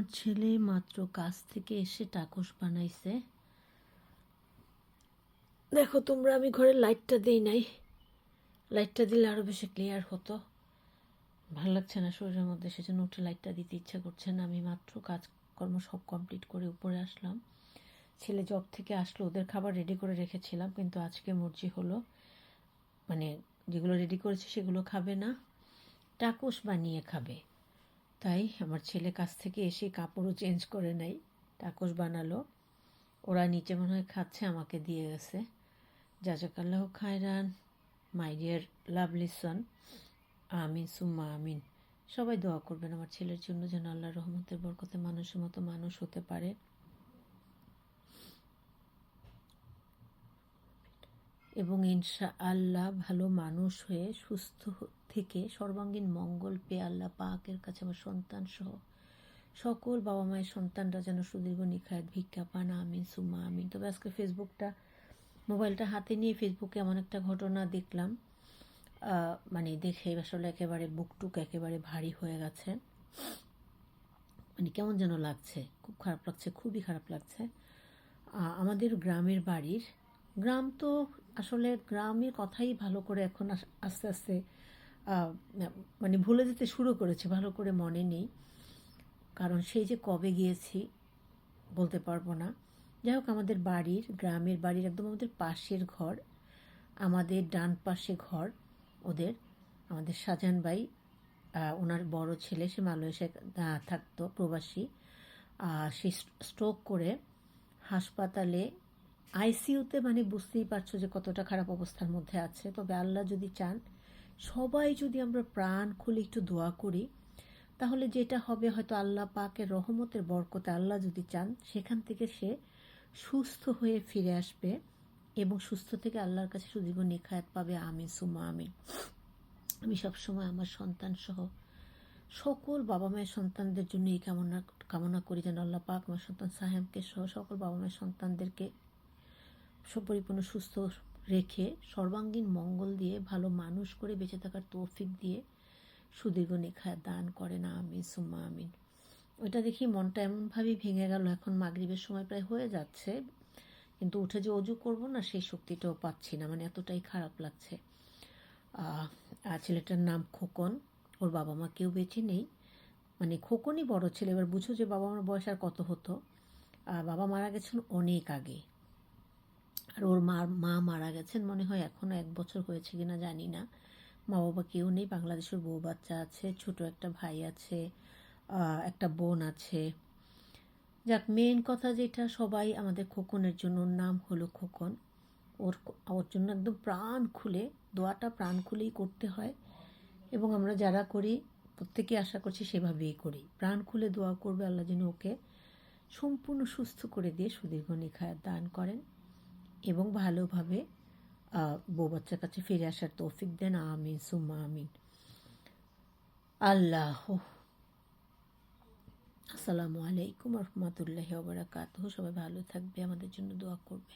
আমার ছেলে মাত্র কাজ থেকে এসে টাকস বানাইছে। দেখো, তোমরা আমি ঘরে লাইটটা দিই নাই। লাইটটা দিলে আরও বেশি ক্লিয়ার হতো। ভালো লাগছে না শরীরের মধ্যে, সেজন্য উঠে লাইটটা দিতে ইচ্ছা করছে না। আমি মাত্র কাজকর্ম সব কমপ্লিট করে উপরে আসলাম। ছেলে জব থেকে আসলো, ওদের খাবার রেডি করে রেখেছিলাম, কিন্তু আজকে মর্জি হলো। মানে যেগুলো রেডি করেছে সেগুলো খাবে না। টাকুস বানিয়ে খাবে। তাই আমার ছেলে কাছ থেকে এসে কাপড়ও চেঞ্জ করে নাই টাকস বানালো। ওরা নিচে মনে হয় খাচ্ছে, আমাকে দিয়ে গেছে। জাজাকাল্লাহ খায়রান, মাই ডিয়ার লাভলি সন, আমিন, সুম্মা আমিন। সবাই দোয়া করবেন আমার ছেলের জন্য যেন আল্লাহ রহমতের বরকতে মানুষের মতো মানুষ হতে পারে। এবং ইনশা আল্লাহ ভালো মানুষ হয়ে সুস্থ থেকে সর্বাঙ্গীন মঙ্গল পেয়ে আল্লাহ পাকের কাছে আমার সন্তান সহ সকল বাবা মায়ের সন্তানরা যেন সুদীর্ঘ নিখায়াত ভিক্ষা পান। আমিন, সুম্মা, আমিন। তবে আজকে ফেসবুকটা, মোবাইলটা হাতে নিয়ে ফেসবুকে এমন একটা ঘটনা দেখলাম। মানে দেখে আসলে একেবারে বুকটুক, একেবারে ভারী হয়ে গেছে। মানে কেমন যেন লাগছে, খুব খারাপ লাগছে, খুবই খারাপ লাগছে। আমাদের গ্রামের বাড়ির গ্রাম তো আসলে গ্রামের কথাই ভালো করে এখন আস- আস্তে আস্তে মানে ভুলে যেতে শুরু করেছে, ভালো করে মনে নেই। কারণ সেই যে কবে গিয়েছি বলতে পারব না। যাই হোক, আমাদের বাড়ির, গ্রামের বাড়ির একদম আমাদের পাশের ঘর, আমাদের ডান পাশে ঘর ওদের, আমাদের শাহজাহান ভাই ওনার বড় ছেলে, সে মালয়েশিয়ায় থাকতো, প্রবাসী। সে স্ট্রোক করে হাসপাতালে আইসিইউতে মানে বুঝতেই পারছ যে কতটা খারাপ অবস্থার মধ্যে আছে। তবে আল্লাহ যদি চান, সবাই যদি আমরা প্রাণ খুলে একটু দোয়া করি, তাহলে যেটা হবে হয়তো আল্লাহ পাকের রহমতের বরকতে আল্লাহ যদি চান, সেখান থেকে সে সুস্থ হয়ে ফিরে আসবে এবং সুস্থ থেকে আল্লাহর কাছে সুদীর্ঘ নিখায়াত পাবে। আমি সুমা আমি আমি সবসময় আমার সন্তান সহ সকল বাবা মায়ের সন্তানদের জন্য এই কামনা কামনা করি যেন আল্লাহ পাক আমার সন্তান সাহেবকে সহ সকল বাবা মায়ের সন্তানদেরকে পরিপূর্ণ সুস্থ রেখে সর্বাঙ্গীন মঙ্গল দিয়ে ভালো মানুষ করে বেঁচে থাকার তৌফিক দিয়ে সুদীর্ঘ নিখায় দান করে না আমি সুম্মা, আমিন। ওইটা দেখি মনটা এমনভাবেই ভেঙে গেল, এখন মাগরিবের সময় প্রায় হয়ে যাচ্ছে, কিন্তু উঠে যে অজু করব না, সেই শক্তিটাও পাচ্ছি না মানে এতটাই খারাপ লাগছে। আর ছেলেটার নাম খোকন, ওর বাবা মা কেউ বেঁচে নেই মানে খোকনই বড় ছেলে, এবার বুঝো যে বাবা মার বয়স আর কত হতো। বাবা মারা গেছেন অনেক আগে। আর ওর মা মা মারা গেছেন মনে হয় এখনও এক বছর হয়েছে কিনা জানি না। মা বাবা কেউ নেই, বাংলাদেশের বউ বাচ্চা আছে, ছোট একটা ভাই আছে একটা বোন আছে। যাক মেন কথা যেটা, সবাই আমাদের খোকনের জন্য নাম হলো খোকন। ওর ওর জন্য একদম প্রাণ খুলে, দোয়াটা প্রাণ খুলেই করতে হয়। এবং আমরা যারা করি, প্রত্যেকে আশা করছি সেভাবেই করি। প্রাণ খুলে দোয়া করবে আল্লাহ যেন ওকে সম্পূর্ণ সুস্থ করে দিয়ে সুদীর্ঘ নিখায়াত দান করেন। এবং ভালোভাবে বউ বাচ্চার কাছে ফিরে আসার তৌফিক দেন। আমিন, সুম্মা আমিন। আল্লাহ। আসসালামু আলাইকুম রহমতুল্লাহ ওবরাকাত সবাই ভালো থাকবে, আমাদের জন্য দোয়া করবে।